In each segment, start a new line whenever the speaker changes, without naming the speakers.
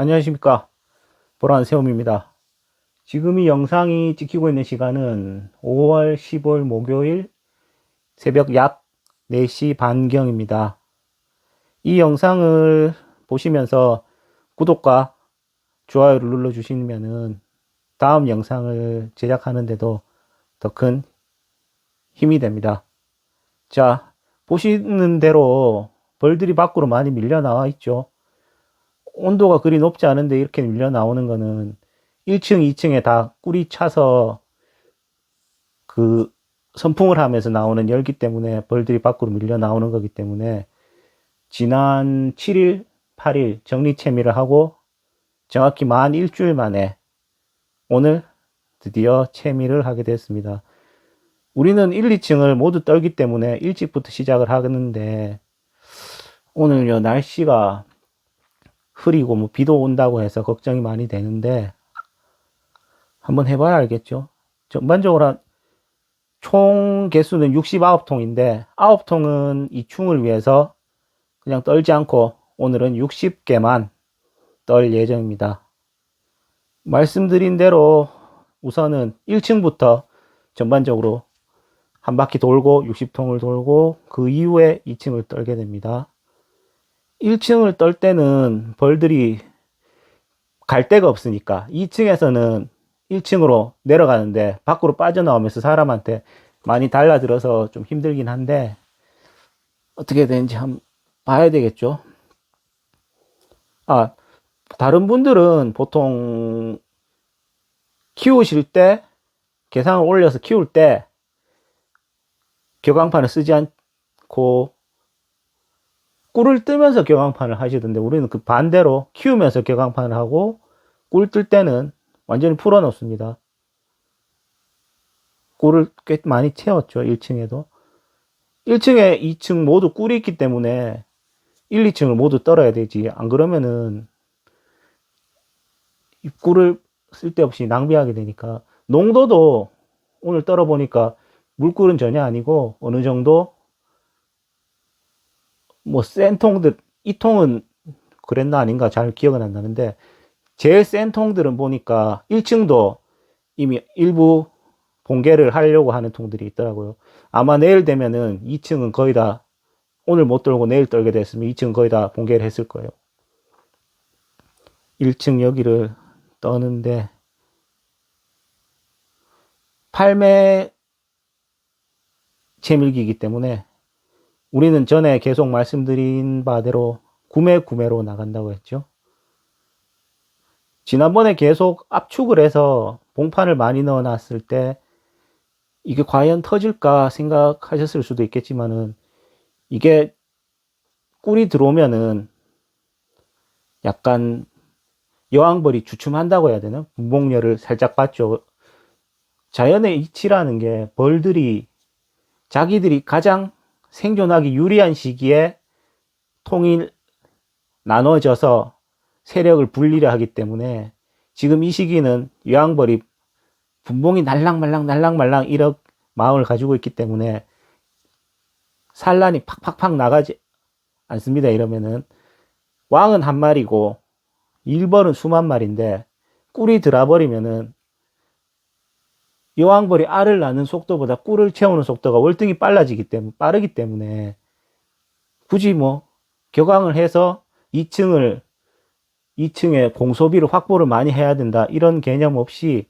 안녕하십니까. 보란 세움입니다. 지금 이 영상이 찍히고 있는 시간은 5월 15일 목요일 새벽 약 4시 반경입니다. 이 영상을 보시면서 구독과 좋아요를 눌러 주시면은 다음 영상을 제작하는데도 더 큰 힘이 됩니다. 자 보시는 대로 벌들이 밖으로 많이 밀려 나와 있죠 온도가 그리 높지 않은데 이렇게 밀려 나오는 거는 1층, 2층에 다 꿀이 차서 그 선풍을 하면서 나오는 열기 때문에 벌들이 밖으로 밀려 나오는 거기 때문에 지난 7일, 8일 정리 채미를 하고 정확히 만 일주일 만에 오늘 드디어 채미를 하게 됐습니다. 우리는 1, 2층을 모두 떨기 때문에 일찍부터 시작을 하는데 오늘요 날씨가 흐리고 뭐 비도 온다고 해서 걱정이 많이 되는데 한번 해봐야 알겠죠. 전반적으로 한 총 개수는 69통인데 9통은 이 충을 위해서 그냥 떨지 않고 오늘은 60개만 떨 예정입니다. 말씀드린 대로 우선은 1층부터 전반적으로 한 바퀴 돌고 60통을 돌고 그 이후에 2층을 떨게 됩니다. 1층을 떨 때는 벌들이 갈 데가 없으니까 2층에서는 1층으로 내려가는데 밖으로 빠져나오면서 사람한테 많이 달라들어서 좀 힘들긴 한데 어떻게 되는지 한번 봐야 되겠죠. 아, 다른 분들은 보통 키우실 때 계상을 올려서 키울 때 교광판을 쓰지 않고 꿀을 뜨면서 격앙판을 하시던데 우리는 그 반대로 키우면서 격앙판을 하고 꿀 뜰 때는 완전히 풀어 놓습니다. 꿀을 꽤 많이 채웠죠. 1층에도. 1층에 2층 모두 꿀이 있기 때문에 1, 2층을 모두 떨어야 되지. 안 그러면은 꿀을 쓸데없이 낭비하게 되니까 농도도 오늘 떨어 보니까 물꿀은 전혀 아니고 어느 정도 뭐 센 통들 이 통은 그랬나 아닌가 잘 기억은 안 나는데 제일 센 통들은 보니까 1층도 이미 일부 봉개를 하려고 하는 통들이 있더라고요. 아마 내일 되면은 2층은 거의 다 오늘 못 떨고 내일 떨게 됐으면 2층 거의 다 봉개를 했을 거예요. 1층 여기를 떠는데 8매 채밀기이기 때문에 우리는 전에 계속 말씀드린 바대로 구매 구매로 나간다고 했죠. 지난번에 계속 압축을 해서 봉판을 많이 넣어 놨을 때 이게 과연 터질까 생각하셨을 수도 있겠지만은 이게 꿀이 들어오면은 약간 여왕벌이 주춤한다고 해야 되나? 분봉열을 살짝 받죠. 자연의 이치라는 게 벌들이 자기들이 가장 생존하기 유리한 시기에 통일 나눠져서 세력을 분리를 하기 때문에 지금 이 시기는 유황벌이 분봉이 날랑말랑 날랑말랑 이런 마음을 가지고 있기 때문에 산란이 팍팍팍 나가지 않습니다. 이러면은 왕은 한 마리고 일벌은 수만 마리인데 꿀이 들어버리면은 여왕벌이 알을 낳는 속도보다 꿀을 채우는 속도가 월등히 빨라지기 때문에 빠르기 때문에 굳이 뭐 격앙을 해서 2층을 2층에 공소비를 확보를 많이 해야 된다 이런 개념 없이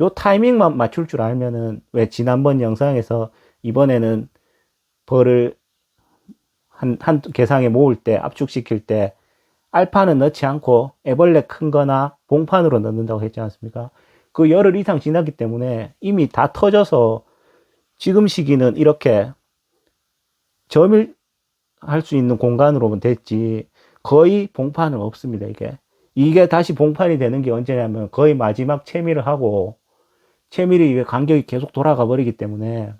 요 타이밍만 맞출 줄 알면은 왜 지난번 영상에서 이번에는 벌을 한, 한 개상에 모을 때 압축시킬 때 알파는 넣지 않고 애벌레 큰 거나 봉판으로 넣는다고 했지 않습니까? 그 열흘 이상 지났기 때문에 이미 다 터져서 지금 시기는 이렇게 점일할 수 있는 공간으로만 됐지 거의 봉판은 없습니다 이게. 이게 다시 봉판이 되는 게 언제냐면 거의 마지막 채미를 하고 채밀이 간격이 계속 돌아가 버리기 때문에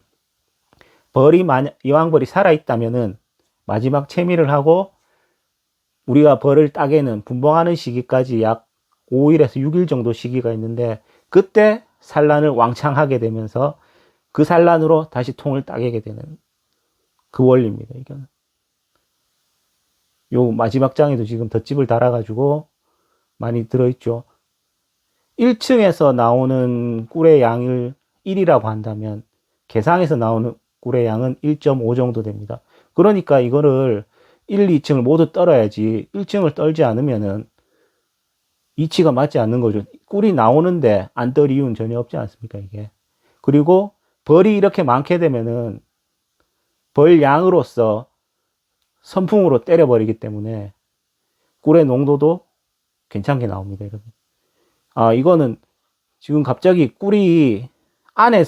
벌이 만약 이왕벌이 살아 있다면은 마지막 채미를 하고 우리가 벌을 따게는 분봉하는 시기까지 약 5일에서 6일 정도 시기가 있는데 그때 산란을 왕창 하게 되면서 그 산란으로 다시 통을 따게 되는 그 원리입니다. 이거는. 요 마지막 장에도 지금 덧집을 달아가지고 많이 들어있죠. 1층에서 나오는 꿀의 양을 1이라고 한다면 개상에서 나오는 꿀의 양은 1.5 정도 됩니다. 그러니까 이거를 1, 2층을 모두 떨어야지 1층을 떨지 않으면은 이치가 맞지 않는 거죠. 꿀이 나오는데 안 떨 이유는 전혀 없지 않습니까, 이게. 그리고 벌이 이렇게 많게 되면은 벌 양으로서 선풍으로 때려버리기 때문에 꿀의 농도도 괜찮게 나옵니다, 여러분. 아, 이거는 지금 갑자기 꿀이 안에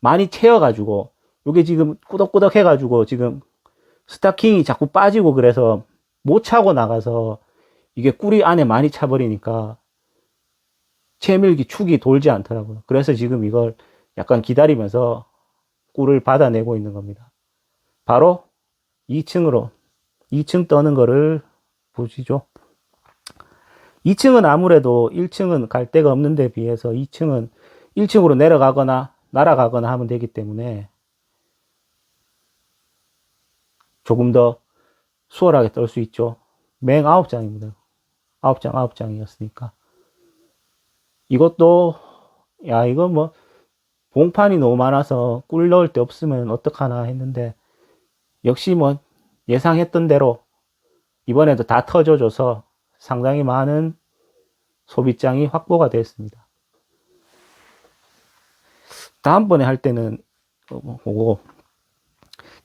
많이 채여가지고, 이게 지금 꾸덕꾸덕 해가지고 지금 스타킹이 자꾸 빠지고 그래서 못 차고 나가서 이게 꿀이 안에 많이 차버리니까 채밀기 축이 돌지 않더라고요. 그래서 지금 이걸 약간 기다리면서 꿀을 받아내고 있는 겁니다. 바로 2층으로 2층 떠는 거를 보시죠. 2층은 아무래도 1층은 갈 데가 없는 데 비해서 2층은 1층으로 내려가거나 날아가거나 하면 되기 때문에 조금 더 수월하게 떨 수 있죠. 맹 9장입니다. 9장, 9장이었으니까. 이것도, 야, 이거 뭐, 봉판이 너무 많아서 꿀 넣을 데 없으면 어떡하나 했는데, 역시 뭐, 예상했던 대로, 이번에도 다 터져줘서 상당히 많은 소비장이 확보가 됐습니다. 다음번에 할 때는, 어, 뭐, 그거,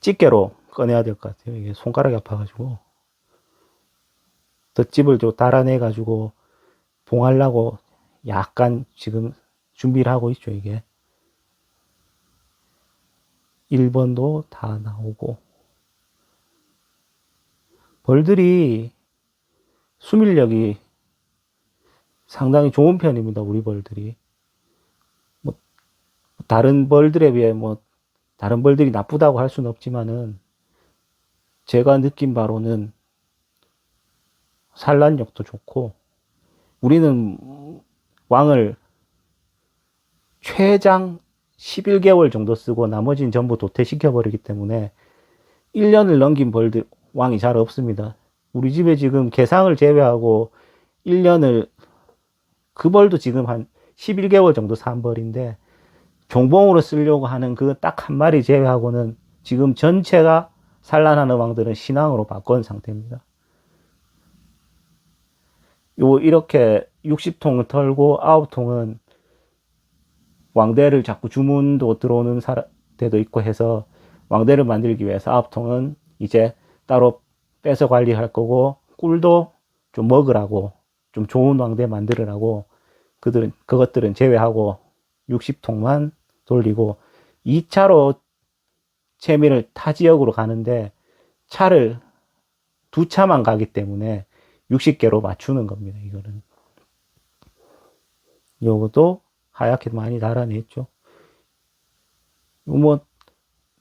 집게로 꺼내야 될 것 같아요. 이게 손가락이 아파가지고. 덧집을 좀 달아내 가지고, 봉하려고 약간 지금 준비를 하고 있죠, 이게. 1번도 다 나오고. 벌들이 수밀력이 상당히 좋은 편입니다, 우리 벌들이. 뭐, 다른 벌들에 비해 뭐, 다른 벌들이 나쁘다고 할 수는 없지만은, 제가 느낀 바로는 산란력도 좋고, 우리는 왕을 최장 11개월 정도 쓰고 나머지는 전부 도태시켜 버리기 때문에 1년을 넘긴 벌들, 왕이 잘 없습니다. 우리 집에 지금 개상을 제외하고 1년을, 그 벌도 지금 한 11개월 정도 산 벌인데, 종봉으로 쓰려고 하는 그 딱 한 마리 제외하고는 지금 전체가 산란하는 왕들은 신앙으로 바꾼 상태입니다. 요, 이렇게 60통 털고 9통은 왕대를 자꾸 주문도 들어오는 사람, 때도 있고 해서 왕대를 만들기 위해서 9통은 이제 따로 빼서 관리할 거고 꿀도 좀 먹으라고 좀 좋은 왕대 만들으라고 그들은 그것들은 제외하고 60통만 돌리고 2차로 채미를 타 지역으로 가는데 차를 두 차만 가기 때문에 60개로 맞추는 겁니다. 이거는 요것도 하얗게 많이 달아냈죠. 뭐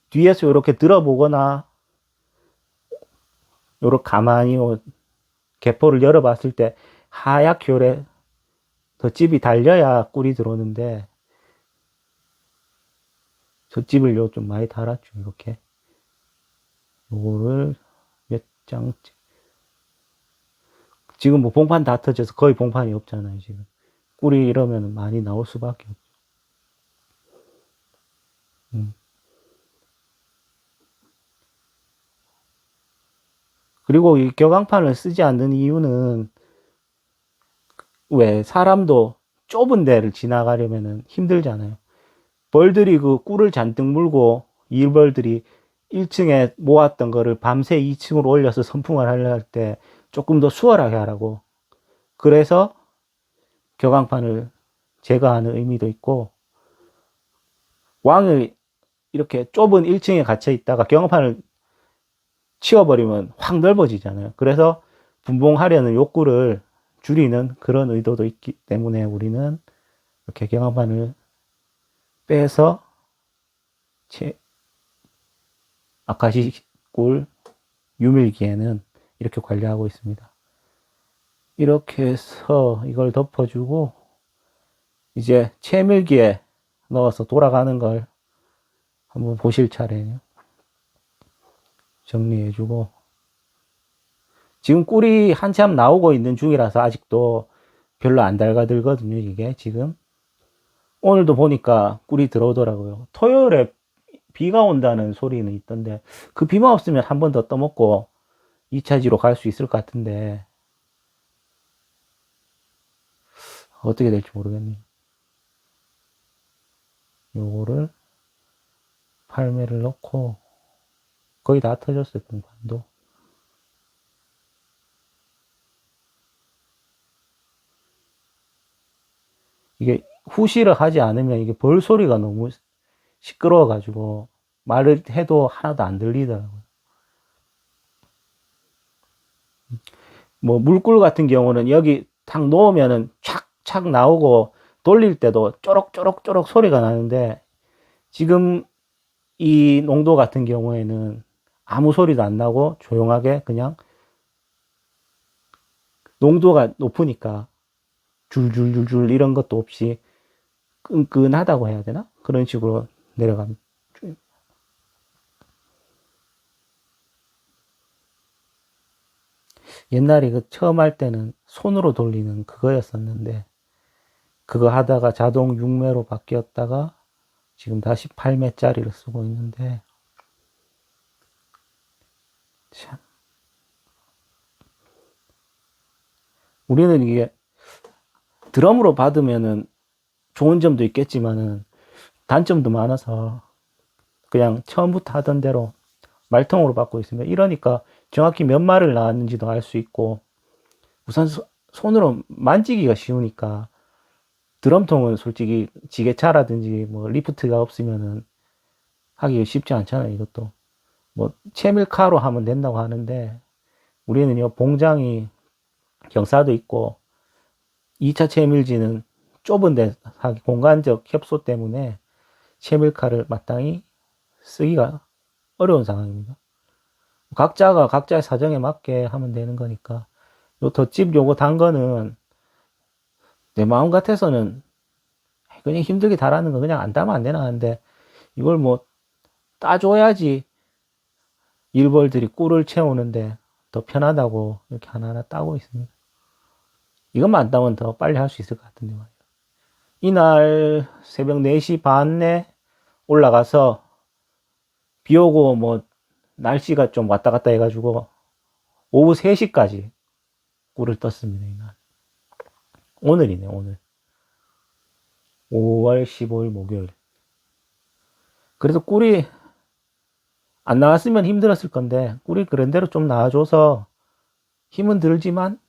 뒤에서 이렇게 들어보거나 요렇게 가만히 요 개포를 열어봤을 때 하얗게 요래 덧집이 달려야 꿀이 들어오는데 덧집을 요 좀 많이 달았죠 이렇게 요거를 몇 장 지금 뭐 봉판 다 터져서 거의 봉판이 없잖아요 지금 꿀이 이러면 많이 나올 수밖에 없죠 음. 그리고 이 격앙판을 쓰지 않는 이유는 왜 사람도 좁은 데를 지나가려면 힘들잖아요. 벌들이 그 꿀을 잔뜩 물고 일벌들이 1층에 모았던 거를 밤새 2층으로 올려서 선풍을 하려 할 때 조금 더 수월하게 하라고. 그래서 격앙판을 제거하는 의미도 있고 왕을 이렇게 좁은 1층에 갇혀 있다가 격앙판을 치워버리면 확 넓어지잖아요. 그래서 분봉하려는 욕구를 줄이는 그런 의도도 있기 때문에 우리는 이렇게 경화반을 빼서 체, 아카시 꿀 유밀기에는 이렇게 관리하고 있습니다. 이렇게 해서 이걸 덮어주고 이제 채밀기에 넣어서 돌아가는 걸 한번 보실 차례예요. 정리해주고 지금 꿀이 한참 나오고 있는 중이라서 아직도 별로 안 달가들거든요, 이게 지금. 오늘도 보니까 꿀이 들어오더라고요. 토요일에 비가 온다는 소리는 있던데, 그 비만 없으면 한 번 더 떠먹고 2차지로 갈 수 있을 것 같은데, 어떻게 될지 모르겠네요. 요거를 8매를 넣고, 거의 다 터졌어요, 공간도. 이게 후시를 하지 않으면 이게 벌 소리가 너무 시끄러워 가지고 말을 해도 하나도 안 들리더라고요. 뭐 물꿀 같은 경우는 여기 탁 놓으면은 착착 나오고 돌릴 때도 쪼록쪼록쪼록 소리가 나는데 지금 이 농도 같은 경우에는 아무 소리도 안 나고 조용하게 그냥 농도가 높으니까 줄줄줄줄 이런 것도 없이 끈끈하다고 해야 되나? 그런 식으로 내려갑니다. 옛날에 그 처음 할 때는 손으로 돌리는 그거였었는데 그거 하다가 자동 6매로 바뀌었다가 지금 다시 8매짜리를 쓰고 있는데 참 우리는 이게 드럼으로 받으면은 좋은 점도 있겠지만은 단점도 많아서 그냥 처음부터 하던 대로 말통으로 받고 있습니다. 이러니까 정확히 몇 마를 나왔는지도 알 수 있고 우선 소- 손으로 만지기가 쉬우니까 드럼통은 솔직히 지게차라든지 뭐 리프트가 없으면은 하기 쉽지 않잖아요. 이것도 뭐 채밀카로 하면 된다고 하는데 우리는요 봉장이 경사도 있고 2차 채밀지는 좁은 데 하기 공간적 협소 때문에 채밀카를 마땅히 쓰기가 어려운 상황입니다. 각자가 각자의 사정에 맞게 하면 되는 거니까 요 덧집 요거 단 거는 내 마음 같아서는 그냥 힘들게 달하는 거 그냥 안 따면 안 되나 하는데 이걸 뭐 따줘야지 일벌들이 꿀을 채우는데 더 편하다고 이렇게 하나하나 따고 있습니다. 이것만 안 따면 더 빨리 할 수 있을 것 같은데 말이에요. 이날 새벽 4시 반에 올라가서 비 오고 뭐 날씨가 좀 왔다 갔다 해가지고 오후 3시까지 꿀을 떴습니다. 이날. 오늘이네 오늘. 5월 15일 목요일. 그래서 꿀이 안 나왔으면 힘들었을 건데 꿀이 그런대로 좀 나와줘서 힘은 들지만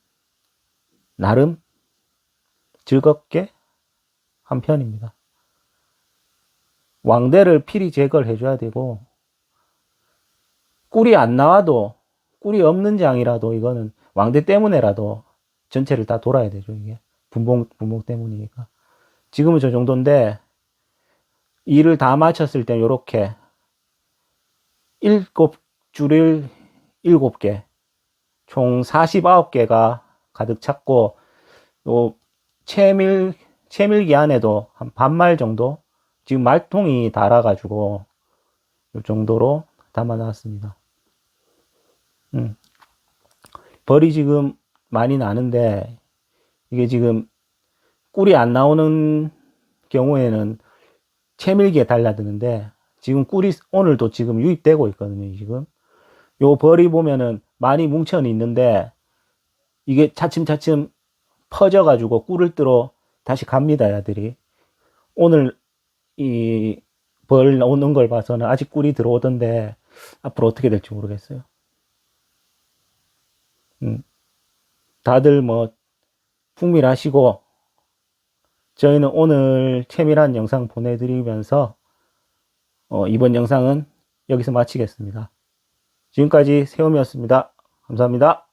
나름 즐겁게 한 편입니다. 왕대를 필히 제거를 해줘야 되고 꿀이 안 나와도 꿀이 없는 장이라도 이거는 왕대 때문에라도 전체를 다 돌아야 되죠 이게 분봉 분봉 때문이니까 지금은 저 정도인데 일을 다 마쳤을 때 이렇게 일곱 줄을 일곱 개, 총 49개가 가득 찼고, 요 채밀, 채밀기 안에도 한 반말 정도, 지금 말통이 달아가지고, 요 정도로 담아 놨습니다. 음. 벌이 지금 많이 나는데, 이게 지금 꿀이 안 나오는 경우에는 채밀기에 달라드는데, 지금 꿀이 오늘도 지금 유입되고 있거든요, 지금. 요 벌이 보면은 많이 뭉쳐 있는데, 이게 차츰차츰 퍼져 가지고 꿀을 뜨러 다시 갑니다, 야들이. 오늘 이 벌 나오는 걸 봐서는 아직 꿀이 들어오던데, 앞으로 어떻게 될지 모르겠어요. 음. 다들 뭐, 풍밀하시고, 저희는 오늘 채밀한 영상 보내드리면서, 어, 이번 영상은 여기서 마치겠습니다. 지금까지 세움이었습니다. 감사합니다.